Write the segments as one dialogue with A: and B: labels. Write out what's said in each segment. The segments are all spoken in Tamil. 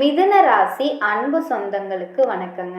A: மிதுன ராசி அன்பு சொந்தங்களுக்கு வணக்கங்க.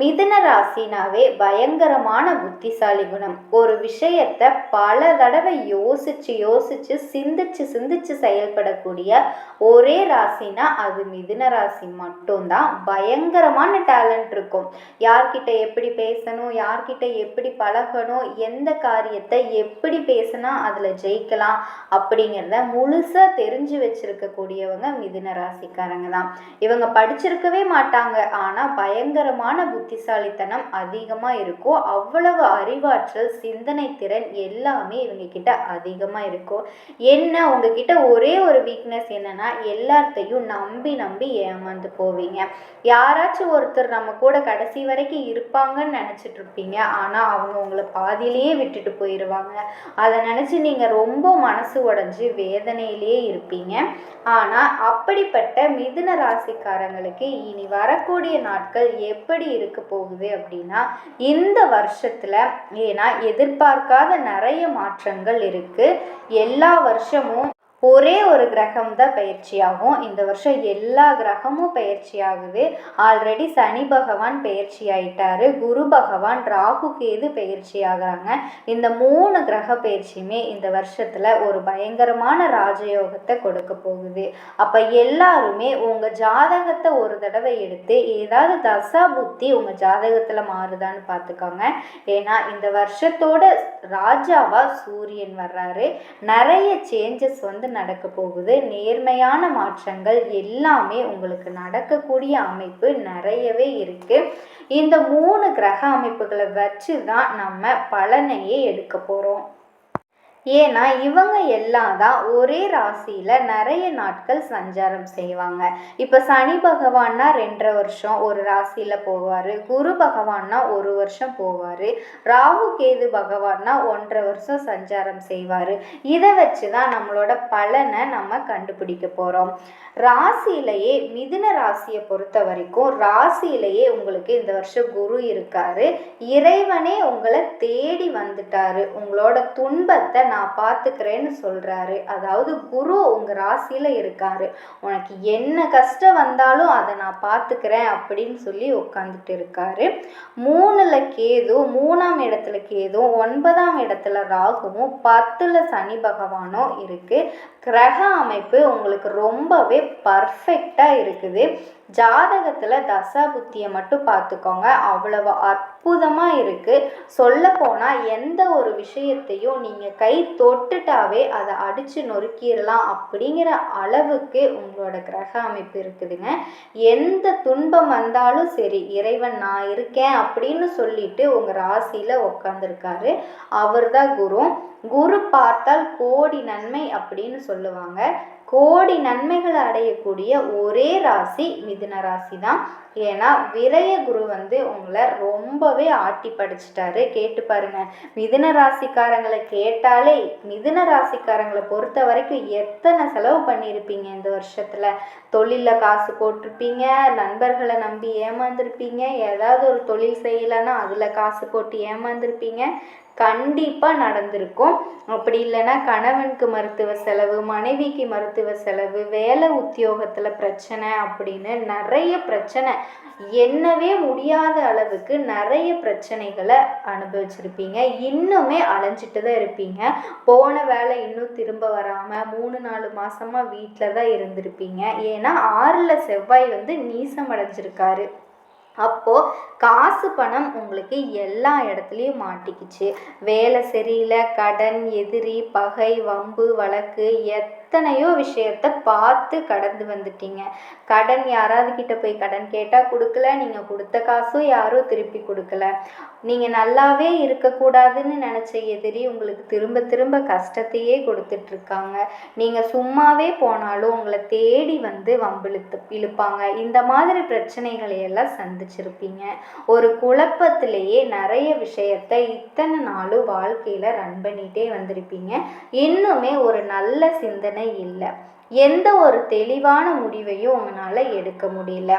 A: மிதுன ராசினாவே பயங்கரமான புத்திசாலி குணம். ஒரு விஷயத்தை பல தடவை யோசிச்சு யோசிச்சு சிந்திச்சு சிந்திச்சு செயல்படக்கூடிய ஒரே ராசினா அது மிதுன ராசி மட்டும்தான். பயங்கரமான டேலண்ட் இருக்கும். யார்கிட்ட எப்படி பேசணும் யார்கிட்ட எப்படி பழகணும் எந்த காரியத்தை எப்படி பேசினா அதில் ஜெயிக்கலாம் அப்படிங்கிறத முழுசாக தெரிஞ்சு வச்சிருக்கக்கூடியவங்க மிதுன ராசிக்காரங்க தான். இவங்க படிச்சிருக்கவே மாட்டாங்க. ஆனால் பயங்கரமான புத்திசாலித்தனம் அதிகமாக இருக்கும் அவ்வளவு அறிவாற்றல் சிந்தனை திறன் எல்லாமே இவங்க கிட்ட அதிகமாக இருக்கும் என்ன? உங்ககிட்ட ஒரே ஒரு வீக்னஸ் என்னன்னா எல்லாத்தையும் நம்பி நம்பி ஏமாந்து போவீங்க. யாராச்சும் ஒருத்தர் நம்ம கூட கடைசி வரைக்கும் இருப்பாங்கன்னு நினச்சிட்டு இருப்பீங்க ஆனால் அவங்க உங்களை பாதியிலேயே விட்டுட்டு போயிடுவாங்க அதை நினச்சி நீங்கள் ரொம்ப மனசு உடஞ்சி வேதனையிலேயே இருப்பீங்க. ஆனால் அப்படிப்பட்ட மிதுன ராசிக்காரங்களுக்கு இனி வரக்கூடிய நாட்கள் எப்படி இருக்க போகுது அப்படின்னா இந்த வருஷத்தில் ஏன்னா எதிர்பார்க்காத நிறைய மாற்றங்கள் இருக்குது எல்லா வருஷமும் ஒரே ஒரு கிரகம் தான் பயிற்சியாகும். இந்த வருஷம் எல்லா கிரகமும் பயிற்சி ஆகுது ஆல்ரெடி சனி பகவான் பயிற்சி ஆயிட்டாரு குரு பகவான் ராகு கேது பயிற்சி ஆகுறாங்க இந்த மூணு கிரக பயிற்சியுமே இந்த வருஷத்துல ஒரு பயங்கரமான ராஜயோகத்தை கொடுக்க போகுது. அப்ப எல்லாருமே உங்க ஜாதகத்தை ஒரு தடவை எடுத்து ஏதாவது தசா புத்தி உங்க ஜாதகத்துல மாறுதான்னு பார்த்துக்கோங்க. ஏன்னா இந்த வருஷத்தோட ராஜாவாக சூரியன் வர்றாரு. நிறைய சேஞ்சஸ் வந்து நடக்க போகுது. நேர்மையான மாற்றங்கள் எல்லாமே உங்களுக்கு நடக்கக்கூடிய அமைப்பு நிறையவே இருக்குது இந்த மூணு கிரக அமைப்புகளை வச்சு தான் நம்ம பலனையே எடுக்க போகிறோம் ஏன்னா இவங்க எல்லாம் தான் ஒரே ராசியில் நிறைய நாட்கள் சஞ்சாரம் செய்வாங்க. இப்போ சனி பகவான்னா ரெண்டரை வருஷம் ஒரு ராசியில் போவார். குரு பகவான்னா ஒரு வருஷம் போவார். ராகு கேது பகவான்னா ஒன்றரை வருஷம் சஞ்சாரம் செய்வார். இதை வச்சு தான் நம்மளோட பலனை நம்ம கண்டுபிடிக்க போகிறோம் ராசியிலேயே மிதுன ராசியை பொறுத்த வரைக்கும் ராசியிலேயே உங்களுக்கு இந்த வருஷம் குரு இருக்காரு. இறைவனே உங்களை தேடி வந்துட்டாரு. உங்களோட துன்பத்தை நான் பார்த்துக்கிறேன்னு சொல்கிறாரு அதாவது குரு உங்கள் ராசியில் இருக்காரு. உனக்கு என்ன கஷ்டம் வந்தாலும் அதை நான் பார்த்துக்கிறேன் அப்படின்னு சொல்லி உட்காந்துட்டு இருக்காரு. மூணில் கேது மூணாம் இடத்துல கேதும் ஒன்பதாம் இடத்துல ராகுவும் பத்தில் சனி பகவானும் இருக்குது கிரக அமைப்பு உங்களுக்கு ரொம்பவே பர்ஃபெக்டாக இருக்குது. ஜாதகத்தில் தசா புத்தியை மட்டும் பார்த்துக்கோங்க அவ்வளவு அற்புதமாக இருக்குது சொல்லப்போனால் எந்த ஒரு விஷயத்தையும் நீங்கள் கை தொட்டுட்டாவே அதை அடித்து நொறுக்கிடலாம் அப்படிங்கிற அளவுக்கு உங்களோட கிரக அமைப்பு இருக்குதுங்க. எந்த துன்பம் வந்தாலும் சரி இறைவன் நான் இருக்கேன் அப்படின்னு சொல்லிட்டு உங்கள் ராசியில் உட்காந்துருக்காரு அவர் தான் குரு. குரு பார்த்தால் கோடி நன்மை அப்படின்னு சொல்லுவாங்க. கோடி நன்மைகளை அடையக்கூடிய ஒரே ராசி மிதுன ராசி தான் ஏன்னா விரய குரு வந்து உங்களை ரொம்பவே ஆட்டி படிச்சிட்டாரு. கேட்டு பாருங்க. மிதுன ராசிக்காரங்களை கேட்டாலே மிதுன ராசிக்காரங்களை பொறுத்த வரைக்கும் எத்தனை செலவு பண்ணியிருப்பீங்க இந்த வருஷத்துல? தொழிலில் காசு போட்டிருப்பீங்க நண்பர்களை நம்பி ஏமாந்துருப்பீங்க ஏதாவது ஒரு தொழில் செய்யலைன்னா அதில் காசு போட்டு ஏமாந்துருப்பீங்க. கண்டிப்பாக நடந்திருக்கும். அப்படி இல்லைன்னா கணவனுக்கு மருத்துவ செலவு மனைவிக்கு மருத்துவ செலவு வேலை உத்தியோகத்தில் பிரச்சனை அப்படின்னு நிறைய பிரச்சனை. என்னவே முடியாத அளவுக்கு நிறைய பிரச்சனைகளை அனுபவிச்சிருப்பீங்க. இன்னுமே அலைஞ்சிட்டு தான் இருப்பீங்க. போன வேலை இன்னும் திரும்ப வராமல் மூணு நாலு மாதமாக வீட்டில் தான் இருந்திருப்பீங்க. ஏன்னா ஆறில் செவ்வாய் வந்து நீசம் அடைஞ்சிருக்காரு அப்போது காசு பணம் உங்களுக்கு எல்லா இடத்துலையும் மாட்டிக்கிச்சு. வேலை சரியில்லை கடன் எதிரி பகை வம்பு வழக்கு எத்தனையோ விஷயத்த பார்த்து கடந்து வந்துட்டீங்க. கடன் யாராவது கிட்ட போய் கடன் கேட்டால் கொடுக்கல நீங்கள் கொடுத்த காசும் யாரும் திருப்பி கொடுக்கல. நீங்கள் நல்லாவே இருக்கக்கூடாதுன்னு நினச்ச எதிரி உங்களுக்கு திரும்ப திரும்ப கஷ்டத்தையே கொடுத்துட்ருக்காங்க. நீங்கள் சும்மாவே போனாலும் உங்களை தேடி வந்து வம்பிழுத்து இழுப்பாங்க. இந்த மாதிரி பிரச்சனைகளை எல்லாம் சந்திச்சிருப்பீங்க. ஒரு குழப்பத்திலேயே நிறைய விஷயத்த இத்தனை நாளும் வாழ்க்கையில் ரன் பண்ணிகிட்டே வந்திருப்பீங்க. இன்னுமே ஒரு நல்ல சிந்தனை இல்லை. எந்த ஒரு தெளிவான முடிவையும் உங்களால் எடுக்க முடியல.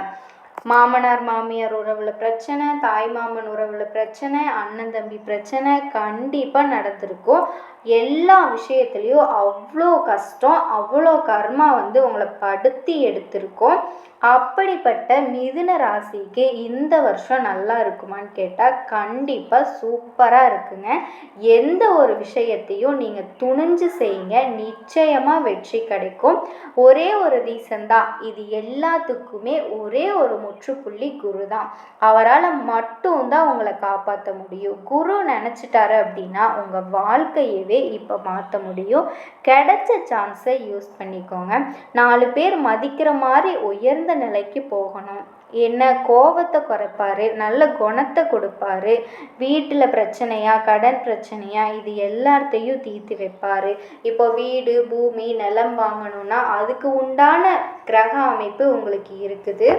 A: மாமனார் மாமியார் உறவில் பிரச்சனை தாய் மாமன் உறவில் பிரச்சனை அண்ணன் தம்பி பிரச்சனை கண்டிப்பாக நடந்திருக்கும். எல்லா விஷயத்துலேயும் அவ்வளோ கஷ்டம் அவ்வளோ கர்மா வந்து உங்களை படுத்தி எடுத்திருக்கோம். அப்படிப்பட்ட மிதுன ராசிக்கு இந்த வருஷம் நல்லா இருக்குமான்னு கேட்டால் கண்டிப்பாக சூப்பராக இருக்குங்க. எந்த ஒரு விஷயத்தையும் நீங்கள் துணிஞ்சு செய்யுங்க. நிச்சயமாக வெற்றி கிடைக்கும். ஒரே ஒரு ரீசன் தான். இது எல்லாத்துக்குமே ஒரே ஒரு முற்றுப்புள்ளி குரு தான். அவரால் மட்டும்தான் உங்களை காப்பாற்ற முடியும். குரு நினச்சிட்டாரு அப்படின்னா உங்கள் வாழ்க்கையவே இப்போ மாற்ற முடியும். கிடைச்ச சான்ஸை யூஸ் பண்ணிக்கோங்க. நாலு பேர் மதிக்கிற மாதிரி உயர்ந்த நிலைக்கு போகணும். என்ன கோபத்தை குறைப்பாரு நல்ல குணத்தை கொடுப்பாரு வீட்டில் பிரச்சனையா கடன் பிரச்சனையா இது எல்லாத்தையும் தீர்த்து வைப்பார். இப்போ வீடு பூமி நிலம் வாங்கணும்னா அதுக்கு உண்டான கிரக அமைப்பு உங்களுக்கு இருக்குது.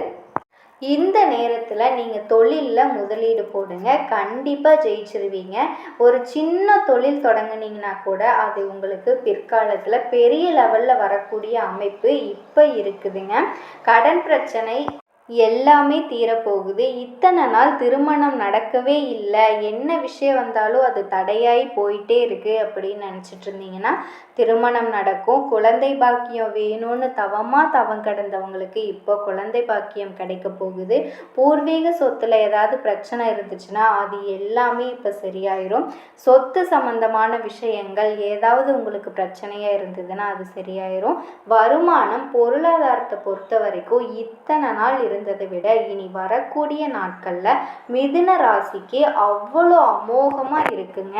A: இந்த நேரத்தில் நீங்கள் தொழிலில் முதலீடு போடுங்க. கண்டிப்பாக ஜெயிச்சிருவீங்க. ஒரு சின்ன தொழில் தொடங்குனீங்கன்னா கூட அது உங்களுக்கு பிற்காலத்தில் பெரிய லெவலில் வரக்கூடிய அமைப்பு இப்போ இருக்குதுங்க. கடன் பிரச்சனை எல்லாமே தீரப்போகுது. இத்தனை நாள் திருமணம் நடக்கவே இல்லை. என்ன விஷயம் வந்தாலும் அது தடையாகி போயிட்டே இருக்குது அப்படின்னு நினச்சிட்டு இருந்தீங்கன்னா திருமணம் நடக்கும். குழந்தை பாக்கியம் வேணும்னு தவமாக தவம் கடந்தவங்களுக்கு இப்போ குழந்தை பாக்கியம் கிடைக்க போகுது. பூர்வீக சொத்தில் ஏதாவது பிரச்சனை இருந்துச்சுன்னா அது எல்லாமே இப்போ சரியாயிரும். சொத்து சம்பந்தமான விஷயங்கள் ஏதாவது உங்களுக்கு பிரச்சனையாக இருந்ததுன்னா அது சரியாயிரும். வருமானம் பொருளாதாரத்தை பொறுத்த வரைக்கும் இத்தனை நாள் இருந்ததை விட இனி வரக்கூடிய நாட்களில் மிதுன ராசிக்கு அவ்வளோ அமோகமாக இருக்குங்க.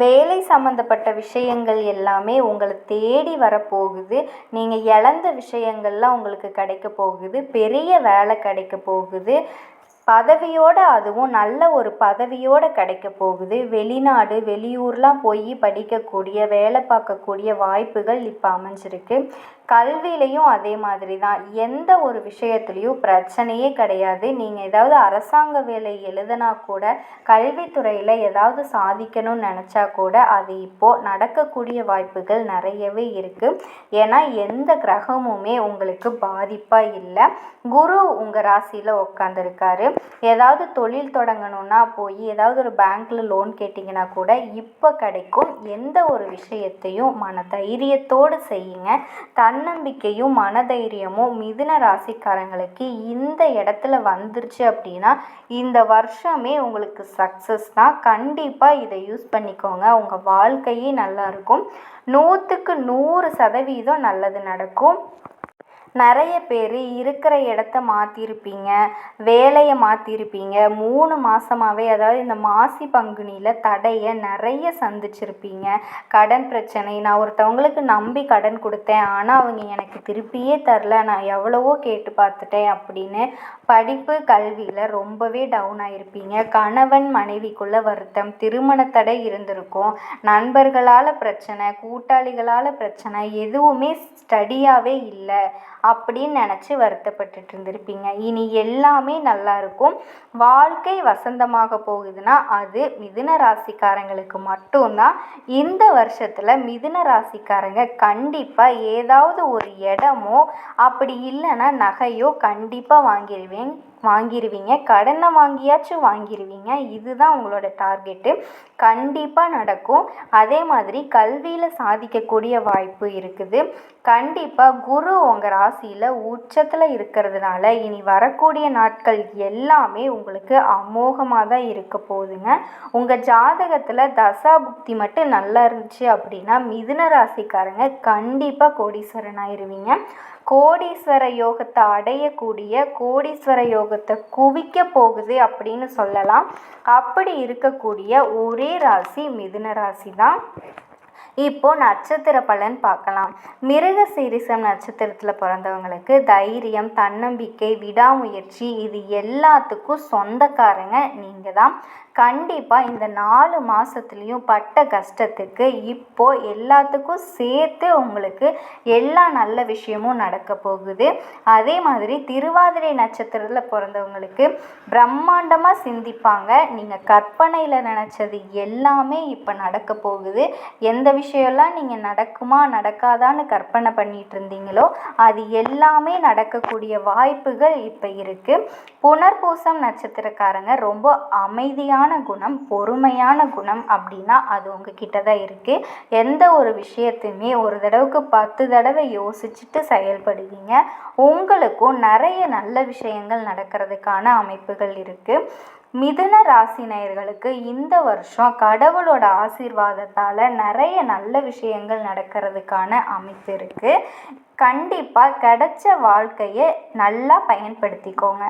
A: வேலை சம்மந்தப்பட்ட விஷயங்கள் எல்லாமே உங்களை தேடி வரப்போகுது. நீங்கள் இழந்த விஷயங்கள்லாம் உங்களுக்கு கிடைக்க போகுது. பெரிய வேலை கிடைக்க போகுது. பதவியோடு அதுவும் நல்ல ஒரு பதவியோடு கிடைக்க போகுது. வெளிநாடு வெளியூர்லாம் போய் படிக்கக்கூடிய வேலை பார்க்கக்கூடிய வாய்ப்புகள் இப்போ அமைஞ்சிருக்கு. கல்வியிலையும் அதே மாதிரி தான் எந்த ஒரு விஷயத்துலையும் பிரச்சனையே கிடையாது. நீங்கள் ஏதாவது அரசாங்க வேலை எழுதுனா கூட கல்வித்துறையில் ஏதாவது சாதிக்கணும்னு நினச்சா கூட அது இப்போது நடக்கக்கூடிய வாய்ப்புகள் நிறையவே இருக்குது ஏன்னா எந்த கிரகமுமே உங்களுக்கு பாதிப்பாக இல்லை. குரு உங்கள் ராசியில் உட்காந்துருக்காரு ஏதாவது தொழில் தொடங்கணும்னா போய் ஏதாவது ஒரு பேங்க்கில் லோன் கேட்டிங்கன்னா கூட இப்போ கிடைக்கும் எந்த ஒரு விஷயத்தையும் மன தைரியத்தோடு செய்யுங்க தன்னம்பிக்கையும் மனதைரியமும் மிதுன ராசிக்காரங்களுக்கு இந்த இடத்துல வந்துருச்சு அப்படின்னா இந்த வருஷமே உங்களுக்கு சக்ஸஸ் தான். கண்டிப்பாக இதை யூஸ் பண்ணிக்கோங்க. உங்கள் வாழ்க்கையே நல்லாயிருக்கும் நூற்றுக்கு நூறு சதவீதம் நல்லது நடக்கும். நிறைய பேர் இருக்கிற இடத்த மாற்றிருப்பீங்க வேலையை மாற்றிருப்பீங்க மூணு மாதமாவே அதாவது இந்த மாசி பங்குனியில் தடையை நிறைய சந்திச்சிருப்பீங்க. கடன் பிரச்சனை நான் ஒருத்தவங்களுக்கு நம்பி கடன் கொடுத்தேன் ஆனால் அவங்க எனக்கு திருப்பியே தரல நான் எவ்வளவோ கேட்டு பார்த்துட்டேன் அப்படின்னு படிப்பு கல்வியில் ரொம்பவே டவுன் ஆகிருப்பீங்க கணவன் மனைவிக்குள்ள வருத்தம் திருமண தடை இருந்திருக்கும். நண்பர்களால் பிரச்சனை கூட்டாளிகளால் பிரச்சனை எதுவுமே ஸ்டடியாகவே இல்லை. அப்படின்னு நினச்சி வருத்தப்பட்டுட்டு இருந்திருப்பீங்க. இனி எல்லாமே நல்லா இருக்கும். வாழ்க்கை வசந்தமாக போகுதுன்னா அது மிதுன ராசிக்காரங்களுக்கு மட்டும்தான். இந்த வருஷத்தில் மிதுன ராசிக்காரங்க கண்டிப்பாக ஏதாவது ஒரு இடமோ அப்படி இல்லைன்னா நகையோ கண்டிப்பாக வாங்கிடுவேன் வாங்கிடுவீங்க கடனை வாங்கியாச்சும் வாங்கிடுவீங்க இதுதான் உங்களோட டார்கெட்டு. கண்டிப்பாக நடக்கும். அதே மாதிரி கல்வியில் சாதிக்கக்கூடிய வாய்ப்பு இருக்குது. கண்டிப்பாக குரு உங்கள் ராசியில் உச்சத்தில் இருக்கிறதுனால இனி வரக்கூடிய நாட்கள் எல்லாமே உங்களுக்கு அமோகமாக தான் இருக்க போகுதுங்க. உங்கள் ஜாதகத்தில் தசா புக்தி மட்டும் நல்லா இருந்துச்சு அப்படின்னா மிதுன ராசிக்காரங்க கண்டிப்பாக கோடீஸ்வரன் ஆயிடுவீங்க கோடீஸ்வர யோகத்தை அடையக்கூடிய கோடீஸ்வர யோகத்தை குவிக்க போகுது அப்படின்னு சொல்லலாம். அப்படி இருக்கக்கூடிய ஒரே ராசி மிதுன ராசி தான் இப்போ நட்சத்திர பலன் பார்க்கலாம். மிருக சீரிசம் நட்சத்திரத்தில் பிறந்தவங்களுக்கு தைரியம் தன்னம்பிக்கை விடாமுயற்சி இது எல்லாத்துக்கும் சொந்தக்காரங்க நீங்கள் தான் கண்டிப்பாக இந்த நாலு மாதத்துலேயும் பட்ட கஷ்டத்துக்கு இப்போது எல்லாத்துக்கும் சேர்த்து உங்களுக்கு எல்லா நல்ல விஷயமும் நடக்க போகுது. அதே மாதிரி திருவாதிரை நட்சத்திரத்தில் பிறந்தவங்களுக்கு பிரம்மாண்டமாக சிந்திப்பாங்க. நீங்கள் கற்பனையில் நினச்சது எல்லாமே இப்போ நடக்க போகுது. எந்த விஷயம்லாம் நீங்கள் நடக்குமா நடக்காதான்னு கற்பனை பண்ணிட்டு இருந்தீங்களோ அது எல்லாமே நடக்கக்கூடிய வாய்ப்புகள் இப்போ இருக்குது புனர்பூசம் நட்சத்திரக்காரங்க ரொம்ப அமைதியான குணம் பொறுமையான குணம் அப்படின்னா அது உங்ககிட்ட தான் இருக்குது எந்த ஒரு விஷயத்தையுமே ஒரு தடவைக்கு பத்து தடவை யோசிச்சுட்டு செயல்படுவீங்க. உங்களுக்கும் நிறைய நல்ல விஷயங்கள் நடக்கிறதுக்கான அமைப்புகள் இருக்குது மிதுன ராசினியர்களுக்கு இந்த வருஷம் கடவுளோட ஆசீர்வாதத்தால் நிறைய நல்ல விஷயங்கள் நடக்கிறதுக்கான அமைப்பு இருக்குது கண்டிப்பாக கிடைச்ச வாழ்க்கையை நல்லா பயன்படுத்திக்கோங்க.